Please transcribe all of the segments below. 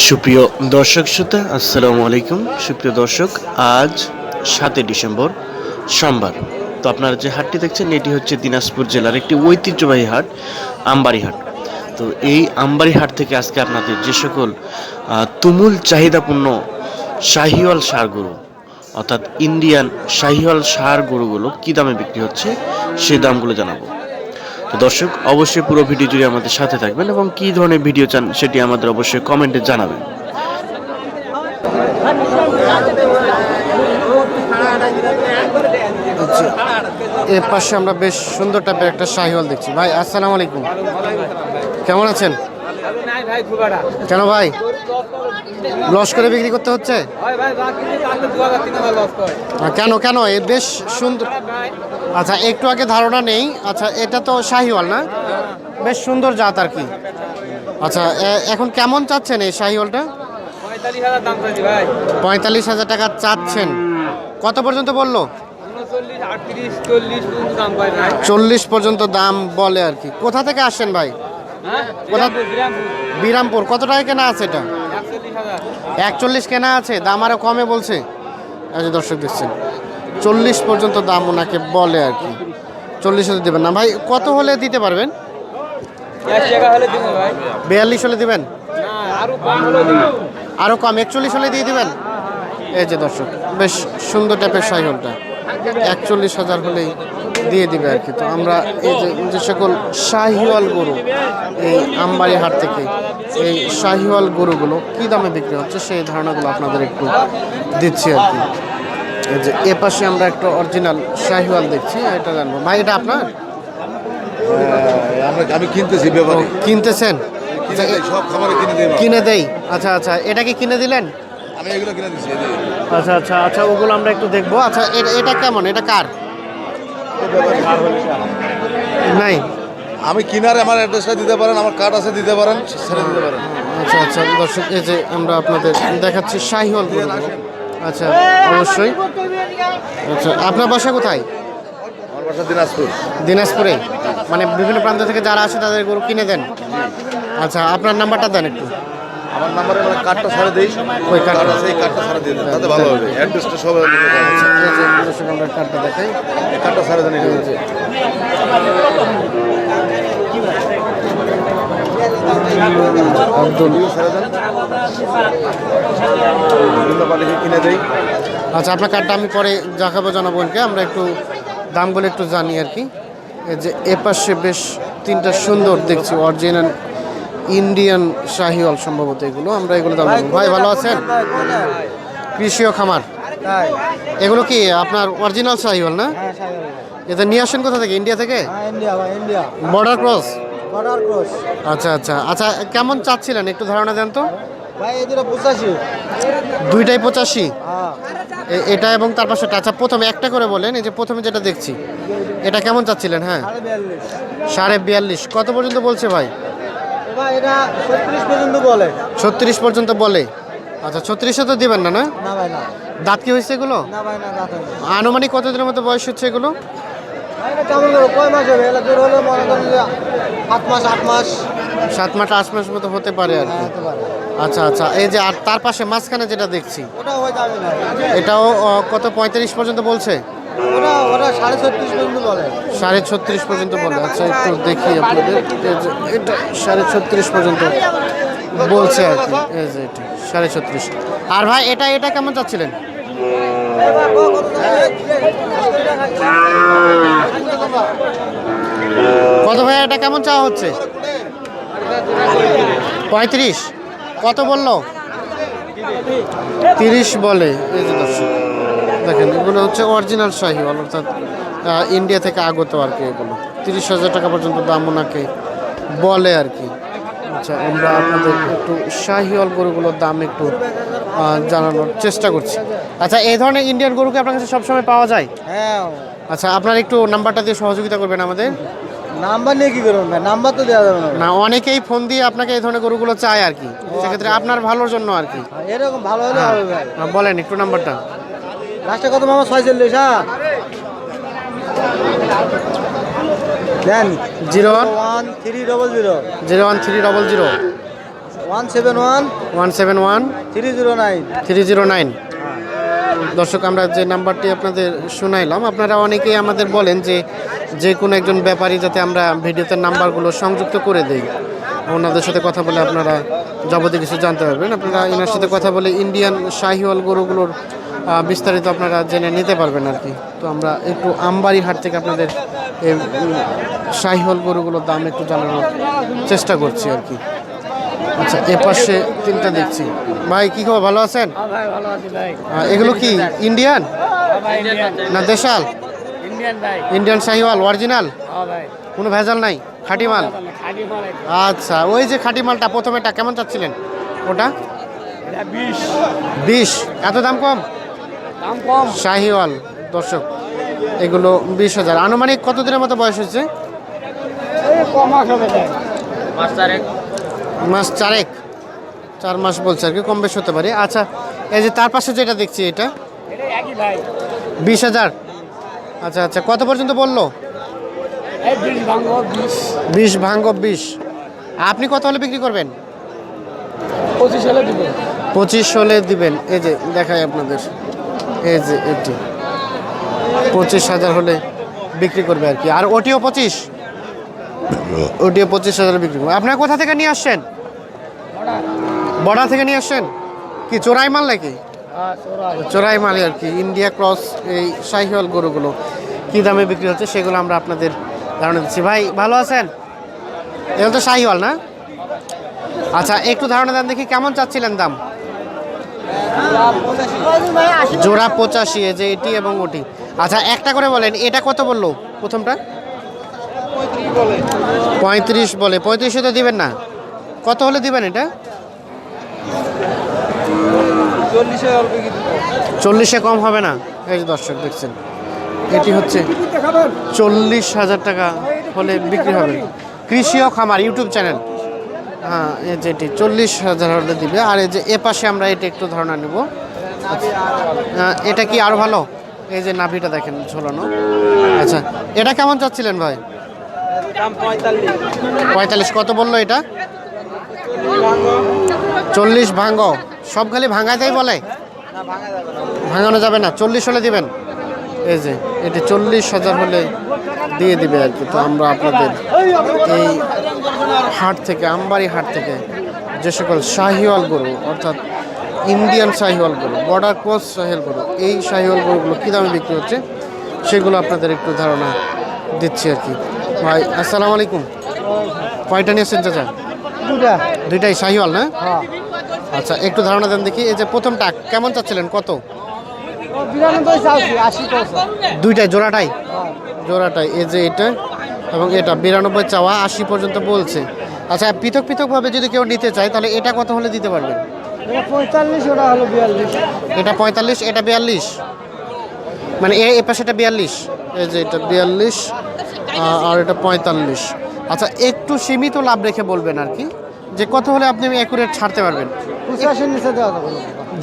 সুপ্রিয় দর্শক শ্রোতা, আসসালামু আলাইকুম। সুপ্রিয় দর্শক, আজ সাতই ডিসেম্বর, সোমবার। তো আপনারা যে হাটটি দেখছেন, এটি হচ্ছে দিনাজপুর জেলার একটি ঐতিহ্যবাহী হাট আমবাড়ি হাট তো এই আমবাড়ি হাট থেকে আজকে আপনাদের যে সকল তুমুল চাহিদাপূর্ণ শাহিওয়াল সার গরু, অর্থাৎ ইন্ডিয়ান শাহিওয়াল সার গরুগুলো কী দামে বিক্রি হচ্ছে সেই দামগুলো জানাব। তো দর্শক অবশ্যই পুরো ভিডিও জুড়ে আমাদের সাথে থাকবেন এবং কী ধরনের ভিডিও চান সেটি আমাদের অবশ্যই কমেন্টে জানাবেন। এর পাশে আমরা বেশ সুন্দর টাইপের একটা শাহিওয়াল দেখছি। ভাই আসসালামু আলাইকুম। কেমন আছেন? কেন ভাই? লস করে বিক্রি করতে হচ্ছে? কেন কেন এ বেশ সুন্দর আচ্ছা একটু আগে ধারণা নেই। আচ্ছা এটা তো শাহিওয়াল না? বেশ সুন্দর জাত আর কি। আচ্ছা এখন কেমন চাচ্ছেন এই শাহিওয়ালটা? পঁয়তাল্লিশ হাজার টাকা চাচ্ছেন। কত পর্যন্ত বলল? চল্লিশ পর্যন্ত দাম বলে আর কি। কোথা থেকে আসছেন ভাই? হ্যাঁ? কোথা- বিরামপুর। কত টাকা কেনা আছে এটা? একচল্লিশ কেনা আছে দাম আরও কমে বলছে। আচ্ছা দর্শক দেখছেন চল্লিশ পর্যন্ত দাম ওনাকে বলে আর কি। চল্লিশ হলে দেবেন না। ভাই কত হলে দিতে পারবেন? বিয়াল্লিশ হলে দিবেন? আরও কম একচল্লিশ হলে দিয়ে দিবেন? এই যে দর্শক বেশ সুন্দর টাইপের সাইকেলটা। একচল্লিশ হাজার হলেই দিয়ে দিবে আর কি। তো আমরা এই যে সকল শাহিওয়াল গরু এই আমবাড়ি হাট থেকে এই শাহিওয়াল গরুগুলো কী দামে বিক্রি হচ্ছে সেই ধারণাগুলো আপনাদের একটু দিচ্ছি আর কি। এই যে এ পাশে আমরা একটা অরিজিনাল শাহিওয়াল দেখছি এটা জানব। ভাই এটা আপনার? আমরা আমি কিনতেছি কিনতেছেন? কিনে কিনে দেই আচ্ছা আচ্ছা এটা কি কিনে দিলেন? আচ্ছা আচ্ছা আচ্ছা ওগুলো আমরা একটু দেখব। আচ্ছা এটা কেমন? এটা কার? নাই। আমি কিনারে আমার অ্যাড্রেসটা দিতে পারেন আমার কার্ড আছে দিতে পারেন ছেড়ে দিতে পারেন। আচ্ছা আচ্ছা দর্শক এই যে আমরা আপনাদের দেখাচ্ছি শাহিওয়াল গরুগুলো। আচ্ছা অবশ্যই। আচ্ছা আপনার বাসা কোথায়? আমার বাসা দিনাজপুর। দিনাজপুরে। মানে বিভিন্ন প্রান্ত থেকে যারা আসে তাদের গরু কিনে দেন। আচ্ছা আপনার নাম্বারটা দেন একটু। আমার নাম্বারে মানে কার্ডটা ছাড়ে দিই। ওই ওই card- কার্ড আছে এই কার্ডটা ছাড়ে দিয়ে দেন তাতে ভালো হবে। অ্যাড্রেসটা সব যে দর্শক আমরা কার্ডটা দেখাই। কার্ডটা ছাড়ে। আব্দুল। দেন। বিভিন্ন কিনে দেই। আচ্ছা আপনার কার্ডটা আমি পরে দেখাবো জনগণকে আমরা একটু দামগুলো একটু জানি আর কি। যে এপাশে বেশ তিনটা সুন্দর দেখছি অরিজিনাল ইন্ডিয়ান শাহিওয়াল সম্ভবত এগুলো। আমরা এগুলো দাম। ভাই ভালো আছেন? কৃষি ও খামার। এগুলো কি আপনার অরিজিনাল শাহিওয়াল না? এটা নিয়ে আসেন কোথা থেকে? ইন্ডিয়া থেকে? বর্ডার ক্রস আচ্ছা আচ্ছা। আচ্ছা কেমন চাচ্ছিলেন? একটু ধারণা দেন তো। দুইটাই পঁচাশি? হ্যাঁ। এটা এবং তার পাশে আচ্ছা প্রথমে একটা করে বলেন। এই যে প্রথমে যেটা দেখছি এটা কেমন চাচ্ছিলেন? হ্যাঁ। সাড়ে বিয়াল্লিশ। কত পর্যন্ত বলছে ভাই? ছত্রিশ পর্যন্ত বলে। ছত্রিশ পর্যন্ত বলে। আচ্ছা ছত্রিশে তো দিবেন না না? দাঁত কি হয়েছে এগুলো। আনুমানিক কতদিনের মতো বয়স হচ্ছে এগুলো? সাত মাস আট মাস। মতো হতে পারে আর কি। হ্যাঁ, আচ্ছা আচ্ছা এই যে আর তার পাশে মাঝখানে যেটা দেখছি এটাও কত পঁয়ত্রিশ পর্যন্ত বলছে? ওটা ওটা সাড়ে ছত্রিশ পর্যন্ত বলে। সাড়ে ছত্রিশ পর্যন্ত বলে। আচ্ছা একটু দেখি আপনাদের। এটা সাড়ে ছত্রিশ পর্যন্ত বলছে আর কি। এটা, সাড়ে ছত্রিশ। আর ভাই, এটা এটা কেমন চাচ্ছিলেন? কত ভাই, এটা কেমন চাওয়া হচ্ছে? পঁয়ত্রিশ। কত বলল? তিরিশ বলে। দর্শক। দেখেন এগুলো হচ্ছে অরিজিনাল শাহিওয়াল অর্থাৎ ইন্ডিয়া থেকে আগত আর কি এগুলো। তিরিশ হাজার টাকা পর্যন্ত দাম ওনাকে বলে আর কি। আচ্ছা আমরা আপনাদের একটু শাহিওয়াল গরুগুলোর দাম একটু জানানোর চেষ্টা করছি। আচ্ছা এই ধরনের ইন্ডিয়ান গরুকে আপনার কাছে সবসময় পাওয়া যায়? হ্যাঁ। আচ্ছা আপনার একটু নাম্বারটা দিয়ে সহযোগিতা করবেন আমাদের। নাম্বার নিয়ে কি করবেন ভাই? নাম্বার তো দেওয়া যাবে না না অনেকেই ফোন দিয়ে আপনাকে এই ধরনের গরুগুলো চায় আর কি। সেক্ষেত্রে আপনার ভালোর জন্য আর কি। এরকম ভালো হলে হবে ভাই। বলেন একটু নাম্বারটা। লাস্টে কত মামা? ছয়চল্লিশ হ্যাঁ। দেন। Zero one. One three double zero. Zero one three double zero. One seven one. One seven one. Three zero nine. Three zero nine. দর্শক আমরা যে নাম্বারটি আপনাদের শোনাইলাম আপনারা অনেকেই আমাদের বলেন যে যে কোনো একজন ব্যাপারী যাতে আমরা ভিডিওতে নাম্বারগুলো সংযুক্ত করে দেই। ওনাদের সাথে কথা বলে আপনারা যাবতীয় কিছু জানতে পারবেন। আপনারা এনার সাথে কথা বলে ইন্ডিয়ান শাহিওয়াল গরুগুলোর বিস্তারিত আপনারা জেনে নিতে পারবেন আর কি। তো আমরা একটু আমবাড়ি হাট থেকে আপনাদের শাহিওয়াল গরুগুলোর দাম একটু জানানোর চেষ্টা করছি আর কি। আচ্ছা এ পাশে তিনটা দেখছি। ভাই কি খবর? ভালো আছেন? আহ, এগুলো কি ইন্ডিয়ান? না দেশাল? ইন্ডিয়ান শাহিওয়াল অরিজিনাল হ্যাঁ কোনো ভেজাল নাই? খাঁটি মাল? আচ্ছা ওই যে খাঁটি মালটা প্রথমেটা কেমন চাচ্ছিলেন? ওটা? বিশ। এত দাম কম? শাহিওয়াল দর্শক এগুলো বিশ হাজার। আনুমানিক কত দিনের মতো বয়স হচ্ছে মাস চারেক। চার মাস বলছে আর কি কম বেশ হতে পারে। আচ্ছা এই যে তার পাশে যেটা দেখছি এটা? বিশ হাজার। আচ্ছা আচ্ছা কত পর্যন্ত বলল? বিশ ভাঙ্গ বিশ। আপনি কত হলে বিক্রি করবেন? পঁচিশ হলে দিব। পঁচিশ হলে দিবেন। এই যে দেখাই আপনাদের। এই যে, এটি। পঁচিশ হাজার হলে বিক্রি করবে আর কি। আর ওটিও পঁচিশ? ওটিও পঁচিশ হাজার বিক্রি করবে। আপনার কোথা থেকে নিয়ে আসছেন? বর্ডার থেকে নিয়ে আসছেন? কি, চোরাই মাল নাকি? চোরাই মাল আর কি। ইন্ডিয়া ক্রস, এই শাহিওয়াল গরুগুলো কী দামে বিক্রি হচ্ছে সেগুলো আমরা আপনাদের ধারণা দিচ্ছি। ভাই, ভালো আছেন? এগুলো তো শাহিওয়াল না? আচ্ছা একটু ধারণা দেন দেখি কেমন চাচ্ছিলেন দাম? জোড়া পঁচাশি, এই যে এটি এবং ওটি। আচ্ছা একটা করে বলেন, এটা কত বলল প্রথমটা? পঁয়ত্রিশ বলে। পঁয়ত্রিশে তো দিবেন না। কত হলে দিবেন এটা? চল্লিশে কম হবে না। এই যে দর্শক দেখছেন, এটি হচ্ছে চল্লিশ হাজার টাকা হলে বিক্রি হবে। কৃষি ও খামার ইউটিউব চ্যানেল। এই যে এটি চল্লিশ হাজার হলে দিবে। আর এই যে এ পাশে আমরা এটা একটু ধারণা নেব। এটা কি আরও ভালো? এই যে নাভিটা দেখেন, ঝোলানো। আচ্ছা এটা কেমন চাচ্ছিলেন ভাই? পঁয়তাল্লিশ। কত বলল এটা? চল্লিশ ভাঙ্গ। সব খালি ভাঙাতেই বলে? ভাঙানো যাবে না। চল্লিশ হলে দিবেন। এই যে, এটি চল্লিশ হাজার হলে দিয়ে দিবে আর কি। তো আমরা আপনাদের এই হাট থেকে আমবাড়ি হাট থেকে যে সকল শাহিওয়াল গরু অর্থাৎ ইন্ডিয়ান শাহিওয়াল গরু বর্ডার ক্রস শাহিওয়াল গরু এই শাহিওয়াল গরুগুলো কী দামে বিক্রি হচ্ছে? সেগুলো আপনাদের একটু ধারণা দিচ্ছি আর কি। ভাই আসসালামু আলাইকুম। কয়টা নিয়েছেন চাচা? দুটা দুইটাই শাহিওয়াল না? হ্যাঁ। আচ্ছা একটু ধারণা দেন দেখি এই যে প্রথমটা কেমন চাচ্ছিলেন কত? দুইটাই জোড়াটাই? জোড়াটাই এই যে এটা এবং এটা বিরানব্বই চাওয়া আশি পর্যন্ত বলছে। আচ্ছা পৃথক পৃথকভাবে যদি কেউ নিতে চায় তাহলে এটা কত হলে দিতে পারবেন? এটা পঁয়তাল্লিশ ওটা হলো বিয়াল্লিশ। এটা পঁয়তাল্লিশ এটা বিয়াল্লিশ? মানে এ এ পাশে এটা বিয়াল্লিশ। এই যে এটা বিয়াল্লিশ আর এটা পঁয়তাল্লিশ। আচ্ছা একটু সীমিত লাভ রেখে বলবেন আর কি যে কত হলে আপনি অ্যাকুরেট ছাড়তে পারবেন? পঁচাশির নিচে যাবে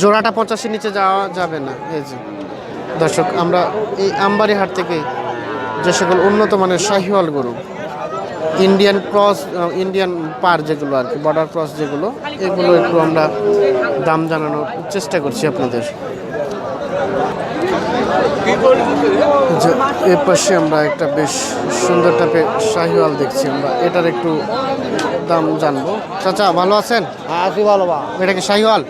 জোড়াটা পঁচাশির নিচে যাওয়া যাবে না। এই যে দর্শক আমরা এই আমবাড়ি হাট থেকে যে সকল উন্নত মানের শাহিওয়াল গরু ইন্ডিয়ান ক্রস ইন্ডিয়ান পার যেগুলো আর কি বর্ডার ক্রস যেগুলো এগুলো একটু আমরা দাম জানানোর চেষ্টা করছি আপনাদের। যে এ পাশে আমরা একটা বেশ সুন্দর টাইপের শাহিওয়াল দেখছি আমরা এটার একটু দাম জানব। চাচা ভালো আছেন? হ্যাঁ ভালো এটা কি শাহিওয়াল।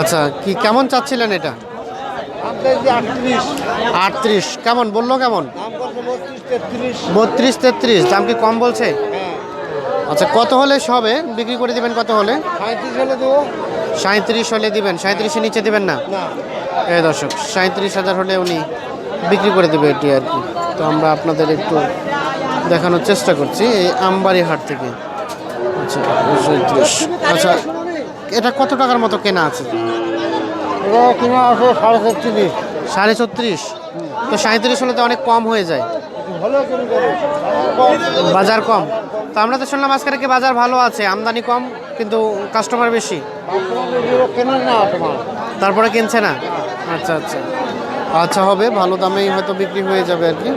আচ্ছা কি কেমন চাচ্ছিলেন এটা? আটত্রিশ। কেমন? বলল কেমন? বত্রিশ তেত্রিশ। দাম কি কম বলছে? হ্যাঁ। আচ্ছা কত হলে হবে বিক্রি করে দিবেন কত হলে? সাঁত্রিশ হলে দেবো। সাঁত্রিশ হলে দিবেন। সাঁত্রিশের নিচে দিবেন না? এই দর্শক সাঁত্রিশ হাজার হলে উনি বিক্রি করে দেবে এটি আর কি। তো আমরা আপনাদের একটু দেখানোর চেষ্টা করছি এই আমবাড়ি হাট থেকে। আচ্ছা আচ্ছা এটা কত টাকার মতো কেনা আছে? এটা কিনা আছে সাড়ে ছত্রিশ। সাড়ে ছত্রিশ? তো সাঁত্রিশ হলে তো অনেক কম হয়ে যায়। বাজার কম। তো আমরা তো শুনলাম আজকে নাকি বাজার ভালো আছে আমদানি কম কিন্তু কাস্টমার বেশি। না তারপরে কিনছে না? আচ্ছা আচ্ছা। আচ্ছা হবে। ভালো দামেই হয়তো বিক্রি হয়ে যাবে আর কি।